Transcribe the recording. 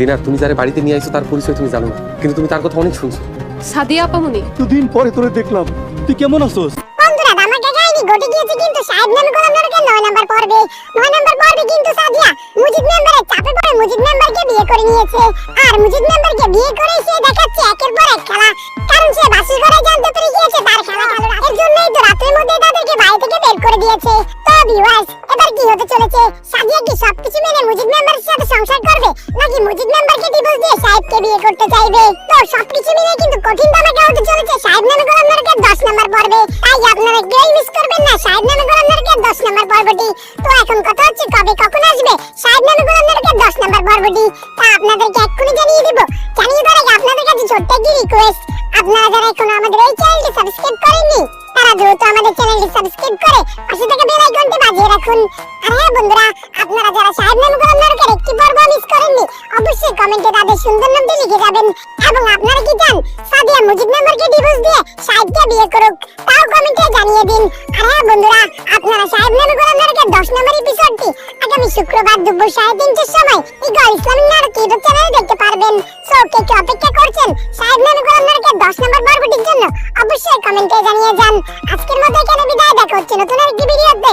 রিনা তুমি যারা বাড়িতে নিয়ে আইছো তার পরিচয় তুমি জানো না। কিন্তু তুমি তার কথা অনেক শুনছো। সাদিয়া আপামনি দুদিন পরে তোরে দেখলাম। তুই কেমন আছোস? বন্ধুরা ধামাকা কাহিনী ঘটে গিয়েছে কিন্তু সাহেব নামে গোলাম নারকে নয় নাম্বার পর্বে। নয় নাম্বার পর্বে কিন্তু সাদিয়া মুজিদ মেম্বারের চাপে পড়ে মুজিদ মেম্বারকে বিয়ে করে নিয়েছে। আর মুজিদ মেম্বারকে বিয়ে করে সে দেখাচ্ছে একের পর এক খেলা। কারণ সে বাসি ঘরে জানতে পেরে গিয়েছে তার খেলা খেলো এর জন্যই তো রাতের মধ্যে তাদেরকে বাড়ি থেকে বের করে দিয়েছে। তো ভিউয়ার্স এবার কি হতে চলেছে? সাদিয়া কি মুজিদ মেম্বারকে ডিভোর্স দিয়ে সাহেবকে বিয়ে করতে চাইবে? তো সবকিছু মিলে কিন্তু কঠিন ধামাকা হতে চলেছে সাহেব নামে গোলাম নারকের দশ নম্বর পর্বে। তাই আপনারা কেউই মিস করবেন না সাহেব নামে গোলাম নারকের দশ নম্বর পর্বটি। তো এখন কথা হচ্ছে কবে কখন আসবে সাহেব নামে গোলাম নারকের দশ নম্বর পর্বটি। তা আপনাদেরকে এক্ষুনি জানিয়ে দিব। জানিয়ে দেওয়ার আগে আপনাদের কাছে ছোট্ট একটি রিকোয়েস্ট আপনারা যারা এখনও আমাদের এই চ্যানেলটি সাবস্ক্রাইব করেননি, তারা দ্রুত আমাদের চ্যানেলটি সাবস্ক্রাইব করে পাশে থেকে বেল আইকনটি বাজিয়ে রাখুন। আর হ্যাঁ বন্ধুরা, আপনারা অবশ্যই কমেন্টে তাদের সুন্দর নামটি লিখে যাবেন। এবং আপনারা কি চান? সাদিয়া মুজিব মেম্বারকে ডিভোর্স দিয়ে সাহেবকে বিয়ে করুক, তাও কমেন্টে জানিয়ে দিন। আর হ্যাঁ বন্ধুরা, আপনারা সাহেব নামে গোলাম নারকের দশ নম্বর এপিসোডটি আগামী শুক্রবার দুপুর সাড়ে তিনটের সময় ইগল ইসলামিক নারক ইউটিউব চ্যানেলে দেখতে পারবেন। সো কে কে অপেক্ষা করছেন সাহেব নামে গোলাম নারকের দশ নম্বর পর্বটির জন্য, অবশ্যই কমেন্টে জানিয়ে যান। আজকের মতো এখানে বিদায়। দেখা হচ্ছে নতুন একটি ভিডিওতে